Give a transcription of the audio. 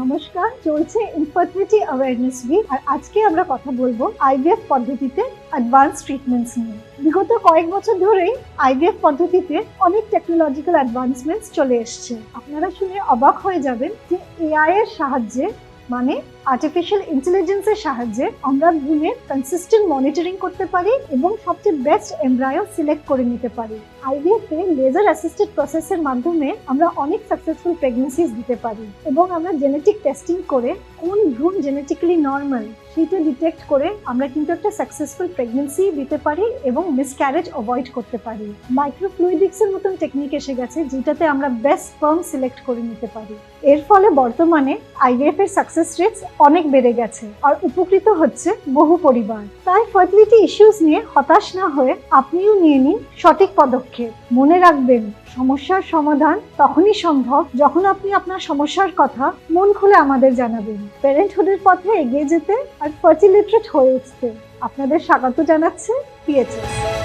নমস্কার, চলছে infertility awareness week আর আজকে আমরা কথা বলব আইভিএফ পদ্ধতিতে অ্যাডভান্স ট্রিটমেন্টস নিয়ে। বিগত কয়েক বছর ধরেই আইভিএফ পদ্ধতিতে অনেক টেকনোলজিক্যাল অ্যাডভান্সমেন্টস চলে এসছে। আপনারা শুনে অবাক হয়ে যাবেন যে এআই এর সাহায্যে মানে আর্টিফিশিয়াল ইন্টেলিজেন্সের সাহায্যে আমরা ভ্রূণের কনসিস্টেন্ট মনিটরিং করতে পারি এবং সবচেয়ে বেস্ট এমব্রায়ো সিলেক্ট করে নিতে পারি। আইভিএফ লেজার অ্যাসিস্টেড প্রসেসের মাধ্যমে আমরা অনেক সাকসেসফুল প্রেগনেন্সিজ দিতে পারি এবং আমরা জেনেটিক টেস্টিং করে কোন ভ্রূণ জেনেটিক্যালি নর্মাল সেটা ডিটেক্ট করে আমরা কিন্তু একটা সাকসেসফুল প্রেগনেন্সি দিতে পারি এবং মিসক্যারেজ অ্যাভয়েড করতে পারি। মাইক্রোফ্লুইডিক্সের মতন টেকনিক এসে গেছে যেটাতে আমরা বেস্ট স্পার্ম সিলেক্ট করে নিতে পারি। এর ফলে বর্তমানে আইভিএফ এর সাকসেস রেটস অনেক বেড়ে গেছে আর উপকৃত হচ্ছে বহু পরিবার। তাই ফার্টিলিটি ইস্যুস নিয়ে হতাশ না হয়ে আপনিও নিয়ে নিন সঠিক পদক্ষেপ। মনে রাখবেন সমস্যার সমাধান তখনই সম্ভব যখন আপনি আপনার সমস্যার কথা মন খুলে আমাদের জানাবেন। প্যারেন্টহুডের পথে এগিয়ে যেতে আর ফার্টিলিটারেট হয়ে উঠতে। আপনাদের স্বাগত জানাচ্ছে পিএচএস